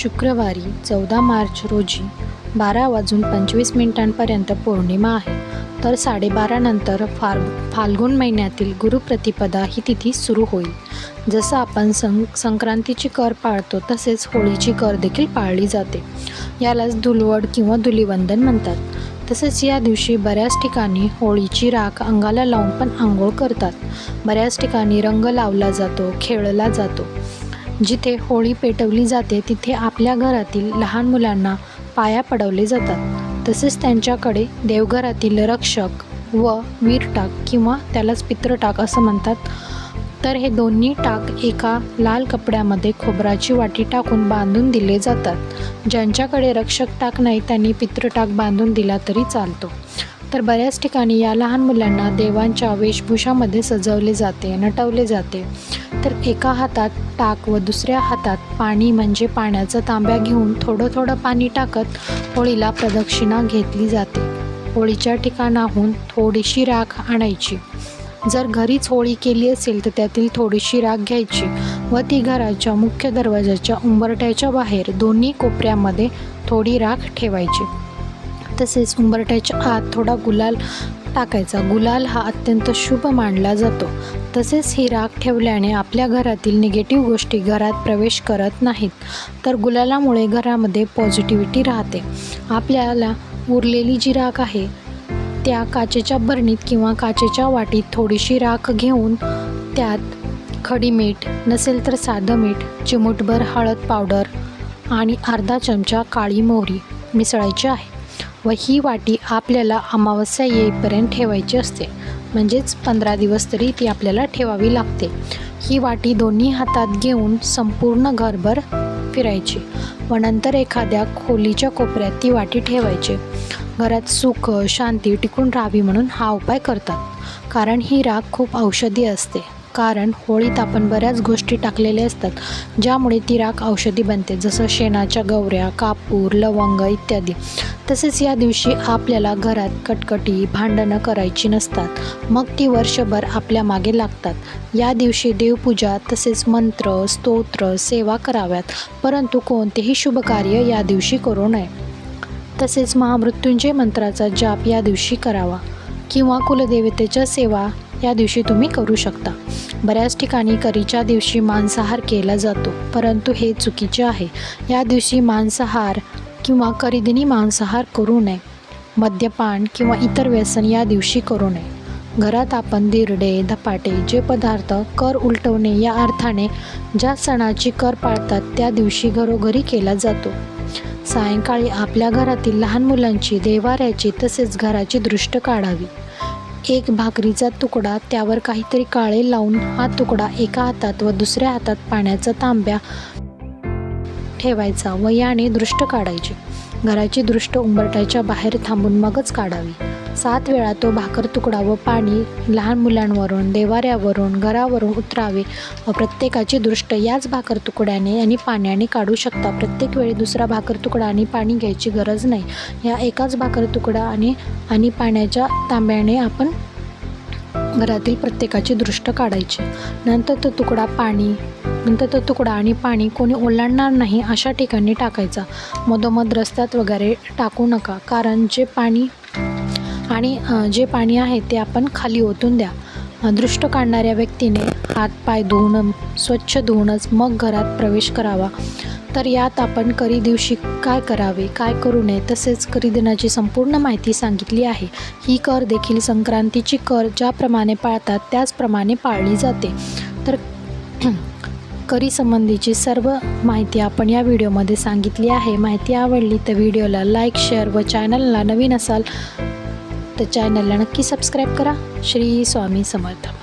शुक्रवारी चौदा मार्च रोजी बारा वाजून पंचवीस मिनिटांपर्यंत पौर्णिमा आहे. तर साडेबारानंतर फार फाल्गुन महिन्यातील गुरुप्रतिपदा ही तिथी सुरू होईल. जसं आपण सं संक्रांतीची कर पाळतो तसेच होळीची कर देखील पाळली जाते. यालाच धुलवड किंवा धुलिवंदन म्हणतात. तसेच या दिवशी बऱ्याच ठिकाणी होळीची राख अंगाला लावून पण आंघोळ करतात. बऱ्याच ठिकाणी रंग लावला जातो खेळला जातो. जिथे होळी पेटवली जाते तिथे आपल्या घरातील लहान मुलांना पाया पडवले जातात. तसेच त्यांच्याकडे देवघरातील रक्षक व वीर टाक किंवा त्यालाच पितृटाक असं म्हणतात. तर हे दोन्ही टाक एका लाल कपड्यामध्ये खोबराची वाटी टाकून बांधून दिले जातात. ज्यांच्याकडे रक्षक टाक नाही त्यांनी पितृटाक बांधून दिला तरी चालतो. तर बऱ्याच ठिकाणी या लहान मुलांना देवांच्या वेशभूषामध्ये सजवले जाते नटवले जाते. तर एका हातात टाक व दुसऱ्या हातात पाणी म्हणजे पाण्याचा तांब्या घेऊन थोडं थोडं पाणी टाकत होळीला प्रदक्षिणा घेतली जाते. होळीच्या ठिकाणाहून थोडीशी राख आणायची. जर घरीच होळी केली असेल तर त्यातील थोडीशी राख घ्यायची व ती घराच्या मुख्य दरवाजाच्या उंबरट्याच्या बाहेर दोन्ही कोपऱ्यामध्ये थोडी राख ठेवायची. तसेच उंबरठ्याच्या आत थोडा गुलाल टाकायचा. गुलाल हा अत्यंत शुभ मानला जातो. तसेच ही राख ठेवल्याने आपल्या घरातील निगेटिव्ह गोष्टी घरात प्रवेश करत नाहीत. तर गुलालामुळे घरामध्ये पॉझिटिव्हिटी राहते. आपल्याला उरलेली जी राख आहे त्या काचेच्या बरणीत किंवा काचेच्या वाटीत थोडीशी राख घेऊन त्यात खडी मीठ नसेल तर साधं मीठ चिमूटभर हळद पावडर आणि अर्धा चमचा काळी मोहरी मिसळायची आहे. व ही वाटी आपल्याला अमावस्या येईपर्यंत ठेवायची असते. म्हणजेच पंधरा दिवस तरी ती आपल्याला ठेवावी लागते. ही वाटी दोन्ही हातात घेऊन संपूर्ण घरभर फिरायची व नंतर एखाद्या खोलीच्या कोपऱ्यात ती वाटी ठेवायची. घरात सुख शांती टिकून राहावी म्हणून हा उपाय करतात. कारण ही राख खूप औषधी असते. कारण होळीत आपण बऱ्याच गोष्टी टाकलेल्या असतात ज्यामुळे ती राख औषधी बनते जसं शेणाच्या गवऱ्या कापूर लवंग इत्यादी. तसेच या दिवशी आपल्याला घरात कटकटी भांडणं करायची नसतात. मग ती वर्षभर आपल्या मागे लागतात. या दिवशी देवपूजा तसेच मंत्र स्तोत्र सेवा कराव्यात परंतु कोणतेही शुभकार्य या दिवशी करू नये. तसेच महामृत्युंजय मंत्राचा जाप या दिवशी करावा. किंवा कुलदेवतेच्या सेवा या दिवशी तुम्ही करू शकता. बऱ्याच ठिकाणी करीच्या दिवशी मांसाहार केला जातो परंतु हे चुकीचे आहे. या दिवशी मांसाहार किंवा करीदिनी मांसाहार करू नये. मद्यपान किंवा इतर व्यसन या दिवशी करू नये. घरात आपण दिरडे धपाटे जे पदार्थ कर उलटवणे या अर्थाने ज्या सणाची कर पाळतात त्या दिवशी घरोघरी केला जातो. सायंकाळी आपल्या घरातील लहान मुलांची देवाऱ्याची तसेच घराची दृष्ट काढावी. एक भाकरीचा तुकडा त्यावर काहीतरी काळे लावून हा तुकडा एका हातात व दुसऱ्या हातात पाण्याचा तांब्या ठेवायचा व याने दृष्ट काढायची. घराची दृष्ट उंबरट्याच्या बाहेर थांबून मगच काढावी. सात वेळा तो भाकर तुकडा व पाणी लहान मुलांवरून देवाऱ्यावरून घरावरून उतरावे. व प्रत्येकाची दृष्ट याच भाकर तुकड्याने आणि पाण्याने काढू शकता. प्रत्येक वेळी दुसरा भाकर तुकडा आणि पाणी घ्यायची गरज नाही. या एकाच भाकर तुकडा आणि आणि पाण्याच्या तांब्याने आपण घरातील प्रत्येकाची दृष्ट काढायची. नंतर तो तुकडा पाणी नंतर तो तुकडा आणि पाणी कोणी ओलांडणार नाही अशा ठिकाणी टाकायचा. मधोमध रस्त्यात वगैरे टाकू नका कारण जे पाणी आणि जे पाणी आहे ते आपण खाली ओतून द्या. दृष्ट काढणाऱ्या व्यक्तीने हात पाय धुवून स्वच्छ धुवूनच मग घरात प्रवेश करावा. तर यात आपण करी दिवशी काय करावे काय करू नये तसेच करी दिनाची संपूर्ण माहिती सांगितली आहे. ही कर देखील संक्रांतीची कर ज्याप्रमाणे पाळतात त्याचप्रमाणे पाळली जाते. तर करी संबंधीची सर्व माहिती आपण या व्हिडिओमध्ये सांगितली आहे. माहिती आवडली तर व्हिडिओला लाईक शेअर व चॅनलला नवीन असाल तर चॅनलला नक्की सबस्क्राईब करा। श्री स्वामी समर्थ।